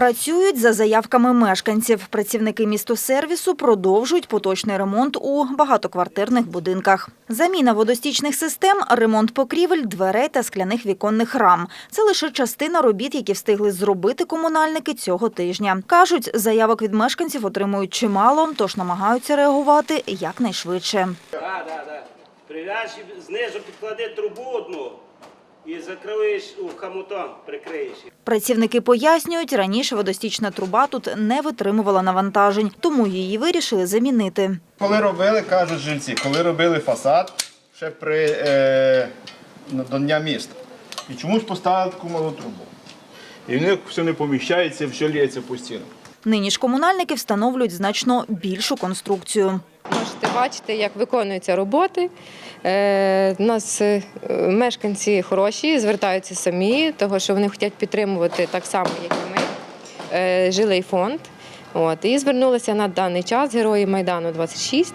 Працюють за заявками мешканців. Працівники містосервісу продовжують поточний ремонт у багатоквартирних будинках. Заміна водостічних систем, ремонт покрівель, дверей та скляних віконних рам. Це лише частина робіт, які встигли зробити комунальники цього тижня. Кажуть, заявок від мешканців отримують чимало, тож намагаються реагувати якнайшвидше. Знизу підклади трубу одну і закриєш у хамутон, прикриєш. Працівники пояснюють, раніше водостічна труба тут не витримувала навантажень, тому її вирішили замінити. Коли робили, кажуть жильці, коли робили фасад ще при е, до Дня міста. І чомусь поставили таку малу трубу. І в них все не поміщається, все лється постійно. Нині ж комунальники встановлюють значно більшу конструкцію. Можете бачити, як виконуються роботи. Е, У нас е, мешканці хороші, звертаються самі, тому що вони хочуть підтримувати так само, як і ми, е, жилий фонд. От, і звернулися на даний час герої Майдану 26.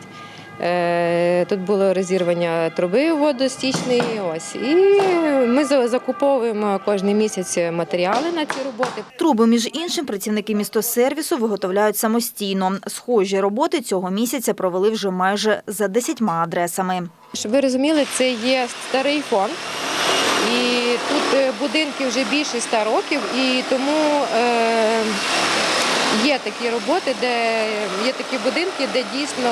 Е, Тут було розірвання труби водостічної. Ось. І ми закуповуємо кожен місяць матеріали на ці роботи. Труби, між іншим, працівники містосервісу виготовляють самостійно. Схожі роботи цього місяця провели вже майже за десятьма адресами. Щоб ви розуміли, це є старий фонд. І тут е, будинки вже більше 100 років, і тому е, є такі роботи, де є такі будинки, де дійсно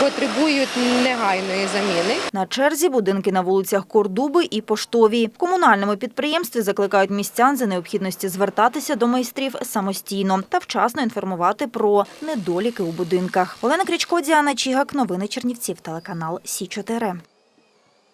потребують негайної заміни. На черзі будинки на вулицях Кордуби і Поштовій. В комунальному підприємстві закликають містян за необхідності звертатися до майстрів самостійно та вчасно інформувати про недоліки у будинках. Олена Крічко, Діана Чігак. Новини Чернівців. Телеканал Сі 4